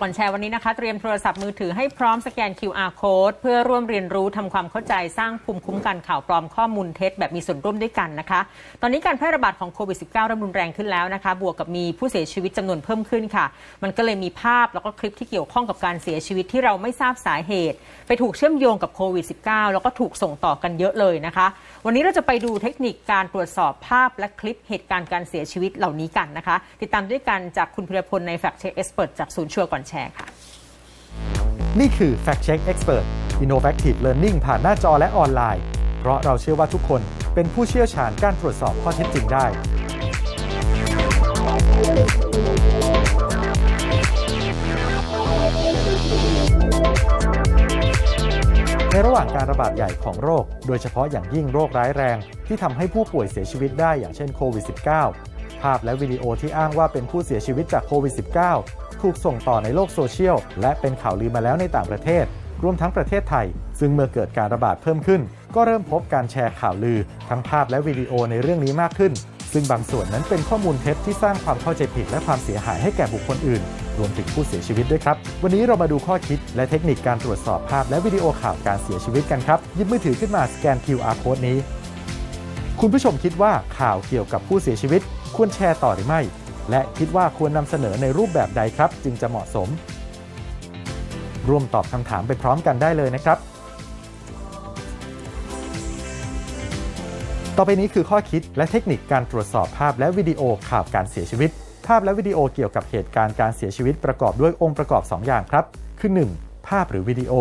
ก่อนแชร์วันนี้นะคะ เตรียมโทรศัพท์มือถือให้พร้อมสแกน QR code เพื่อร่วมเรียนรู้ทำความเข้าใจสร้างภูมิคุ้มกันข่าวปลอมข้อมูลเท็จแบบมีส่วนร่วมด้วยกันนะคะ ตอนนี้การแพร่ระบาดของโควิด -19 เริ่มรุนแรงขึ้นแล้วนะคะ บวกกับมีผู้เสียชีวิตจำนวนเพิ่มขึ้นค่ะ มันก็เลยมีภาพแล้วก็คลิปที่เกี่ยวข้องกับการเสียชีวิตที่เราไม่ทราบสาเหตุ ไปถูกเชื่อมโยงกับโควิด -19 แล้วก็ถูกส่งต่อกันเยอะเลยนะคะ วันนี้เราจะไปดูเทคนิคการตรวจสอบภาพและคลิปเหตุการณ์การเสียชีวิตเหล่านี้กันนะคะ ติดตามด้วยกันจากคุณพิรพลใน Fact Check Expert จากศูนย์ชัวร์ก่อนแชร์ค่ะ นี่คือ Fact Check Expert Innovative Learning ผ่านหน้าจอและออนไลน์ เพราะเราเชื่อว่าทุกคนเป็นผู้เชี่ยวชาญการตรวจสอบข้อเท็จจริงได้ ในระหว่างการระบาดใหญ่ของโรค โดยเฉพาะอย่างยิ่งโรคร้ายแรง ที่ทำให้ผู้ป่วยเสียชีวิตได้อย่างเช่นโควิด -19 ภาพและวิดีโอที่อ้างว่าเป็นผู้เสียชีวิตจากโควิด -19 ถูกส่งต่อในโลกโซเชียล และเป็นข่าวลือมาแล้วในต่างประเทศ รวมทั้งประเทศไทย ซึ่งเมื่อเกิดการระบาดเพิ่มขึ้น ก็เริ่มพบการแชร์ข่าวลือ ทั้งภาพและวิดีโอในเรื่องนี้มากขึ้น ซึ่งบางส่วนนั้นเป็นข้อมูลเท็จที่สร้างความเข้าใจผิดและความเสียหายให้แก่บุคคลอื่น รวมถึงผู้เสียชีวิตด้วยครับ วันนี้เรามาดูข้อคิด และเทคนิคการตรวจสอบภาพและวิดีโอข่าวการเสียชีวิตกันครับหยิบมือถือขึ้นมาสแกน QR code นี้ คุณผู้ชมคิดว่าข่าวเกี่ยวกับผู้เสียชีวิต ควรแชร์ต่อหรือไม่ และคิดว่าควรนำเสนอในรูปแบบใดครับ จึงจะเหมาะสม ร่วมตอบคำถามไปพร้อมกันได้เลยนะครับ ต่อไปนี้คือข้อคิดและเทคนิคการตรวจสอบภาพและวิดีโอข่าวการเสียชีวิต ภาพและวิดีโอเกี่ยวกับเหตุการณ์การเสียชีวิตประกอบด้วยองค์ประกอบ 2 อย่างครับ คือ 1. ภาพหรือวิดีโอ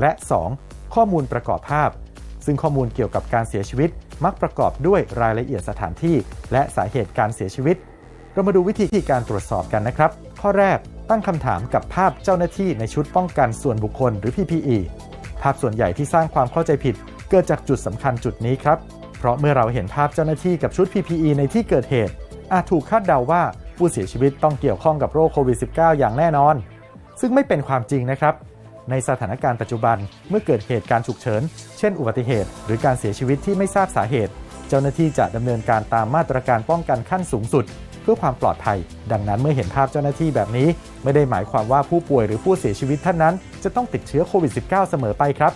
และ 2. ข้อมูลประกอบภาพ ซึ่งข้อมูลเกี่ยวกับการเสียชีวิต มักประกอบด้วยรายละเอียดสถานที่ และสาเหตุการเสียชีวิต เรามาดูวิธีการตรวจสอบกันนะครับ ข้อแรกตั้งคำถามกับภาพเจ้าหน้าที่ในชุดป้องกันส่วนบุคคลหรือ PPE ภาพส่วนใหญ่ที่สร้างความเข้าใจผิด เกิดจากจุดสำคัญจุดนี้ครับ เพราะเมื่อเราเห็นภาพเจ้าหน้าที่กับชุด PPE ในที่เกิดเหตุ อาจถูกคาดเดาว่าผู้เสียชีวิตต้องเกี่ยวข้องกับโรคโควิด -19 อย่างแน่นอน ซึ่งไม่เป็นความจริงนะครับ ในสถานการณ์ปัจจุบันเมื่อเกิดเหตุการณ์ฉุกเฉิน เช่น อุบัติเหตุ หรือการเสียชีวิตที่ไม่ทราบสาเหตุ เจ้าหน้าที่จะดำเนินการตามมาตรการป้องกันขั้นสูงสุด เพื่อความปลอดภัย ดังนั้นเมื่อเห็นภาพเจ้าหน้าที่แบบนี้ ไม่ได้หมายความว่าผู้ป่วยหรือผู้เสียชีวิตท่านนั้น จะต้องติดเชื้อโควิด -19 เสมอไปครับ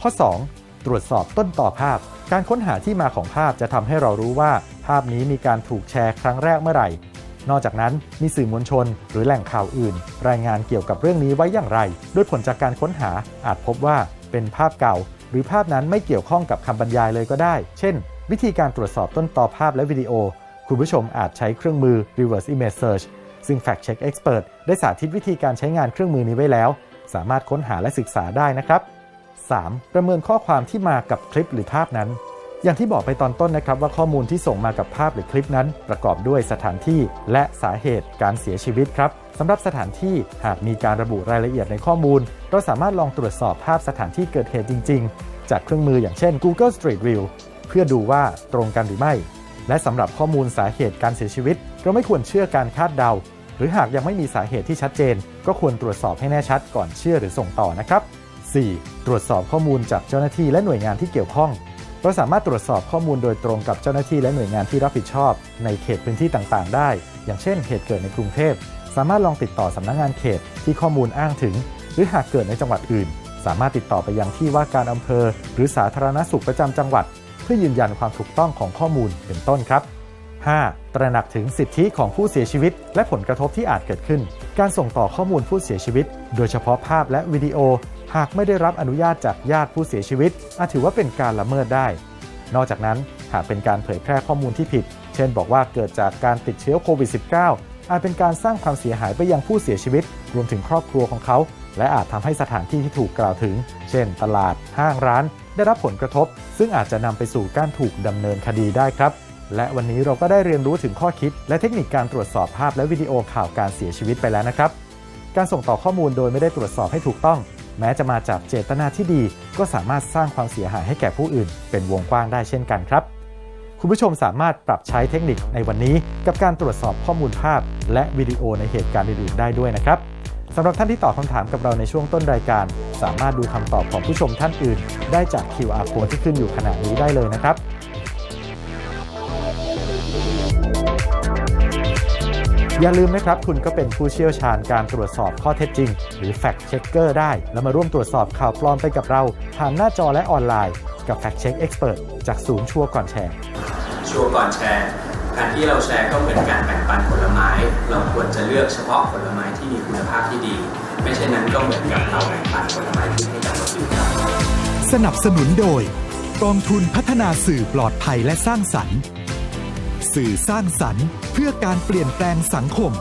ข้อ 2. ตรวจสอบต้นต่อภาพ การค้นหาที่มาของภาพจะทำให้เรารู้ว่า ภาพนี้มีการถูกแชร์ครั้งแรกเมื่อไหร่นอกจากนั้นมีสื่อมวลชนหรือแหล่งข่าวอื่น รายงานเกี่ยวกับเรื่องนี้ไว้อย่างไรโดยผลจากการค้นหาอาจพบว่าเป็นภาพเก่า หรือภาพนั้นไม่เกี่ยวข้องกับคำบรรยายเลยก็ได้ เช่น วิธีการตรวจสอบต้นตอภาพและวิดีโอ คุณผู้ชมอาจใช้เครื่องมือ reverse image search ซึ่ง Fact Check Expert ได้สาธิตวิธีการใช้งานเครื่องมือนี้ไว้แล้ว สามารถค้นหาและศึกษาได้นะครับ 3. ประเมินข้อความที่มากับคลิปหรือภาพนั้น อย่างที่บอกไปตอนต้นนะครับว่าข้อมูลที่ส่งมากับภาพหรือคลิปนั้น ประกอบด้วยสถานที่และสาเหตุการเสียชีวิตครับสำหรับสถานที่หากมีการระบุรายละเอียดในข้อมูล เราสามารถลองตรวจสอบภาพสถานที่เกิดเหตุจริง ๆ จากเครื่องมืออย่างเช่น Google Street View เพื่อดูว่าตรงกันหรือไม่ และสำหรับข้อมูลสาเหตุการเสียชีวิต เราไม่ควรเชื่อการคาดเดา หรือหากยังไม่มีสาเหตุที่ชัดเจน ก็ควรตรวจสอบให้แน่ชัดก่อนเชื่อหรือส่งต่อนะครับ 4. ตรวจสอบข้อมูลจากเจ้าหน้าที่และหน่วยงานที่เกี่ยวข้อง เราสามารถตรวจสอบข้อมูลโดยตรงกับเจ้าหน้าที่และหน่วยงานที่รับผิดชอบ ในเขตพื้นที่ต่างๆ ได้ อย่างเช่นเหตุเกิดในกรุงเทพ สามารถลองติดต่อสำนักงงานเขตที่ข้อมูลอ้างถึง หรือหากเกิดในจังหวัดอื่น สามารถติดต่อไปยังที่ว่าการอำเภอ หรือสาธารณสุขประจำจังหวัด พื่อยืนยันความถูกต้องของข้อมูลเป็นต้นครับ 5. ตระหนักถึงสิทธิของผู้เสียชีวิต และผลกระทบที่อาจเกิดขึ้น การส่งต่อข้อมูลผู้เสียชีวิต โดยเฉพาะภาพและวิดีโอ หากไม่ได้รับอนุญาตจากญาติผู้เสียชีวิต อาจถือว่าเป็นการละเมิดได้ นอกจากนั้นหากเป็นการเผยแพร่ข้อมูลที่ผิด เช่น บอกว่าเกิดจากการติดเชื้อโควิด -19 อาจเป็นการสร้างความเสียหายไปยังผู้เสียชีวิต รวมถึงครอบครัวของเขา และอาจทำให้สถานที่ที่ถูกกล่าวถึง เช่น ตลาด ห้างร้าน ได้รับผลกระทบ ซึ่งอาจจะนำไปสู่การถูกดำเนินคดีได้ครับ และวันนี้เราก็ได้เรียนรู้ถึงข้อคิด และเทคนิคการตรวจสอบภาพและวิดีโอข่าวการเสียชีวิตไปแล้วนะครับ การส่งต่อข้อมูลโดยไม่ได้ตรวจสอบให้ถูกต้อง แม้จะมาจากเจตนาที่ดี ก็สามารถสร้างความเสียหายให้แก่ผู้อื่น เป็นวงกว้างได้เช่นกันครับคุณผู้ชมสามารถปรับใช้เทคนิคในวันนี้ กับการตรวจสอบข้อมูลภาพ และวิดีโอในเหตุการณ์อื่นๆได้ด้วยนะครับ สำหรับท่านที่ตอบคำถามกับเราในช่วงต้นรายการ สามารถดูคำตอบของผู้ชมท่านอื่น ได้จาก QR code ที่ขึ้นอยู่ขณะนี้ได้เลยนะครับอย่าลืมนะครับ คุณก็เป็นผู้เชี่ยวชาญการตรวจสอบข้อเท็จจริง หรือ Fact Checker ได้ แล้วมาร่วมตรวจสอบข่าวปลอมไปกับเรา ผ่านหน้าจอและออนไลน์ กับ Fact Check Expert จากศูนย์ชัวร์ก่อนแชร์ ชัวร์ก่อนแชร์ การที่เราแชร์ก็เหมือนการแบ่งปันผล เราควรจะเลือกเฉพาะผลไม้ที่มีคุณภาพที่ดี ไม่เช่นนั้นก็เหมือนกับเราแบ่งปันผลไม้ที่ให้กับคนอื่นครับสนับสนุนโดย กองทุนพัฒนาสื่อปลอดภัยและสร้างสรรค์ สื่อสร้างสรรค์ เพื่อการเปลี่ยนแปลงสังคม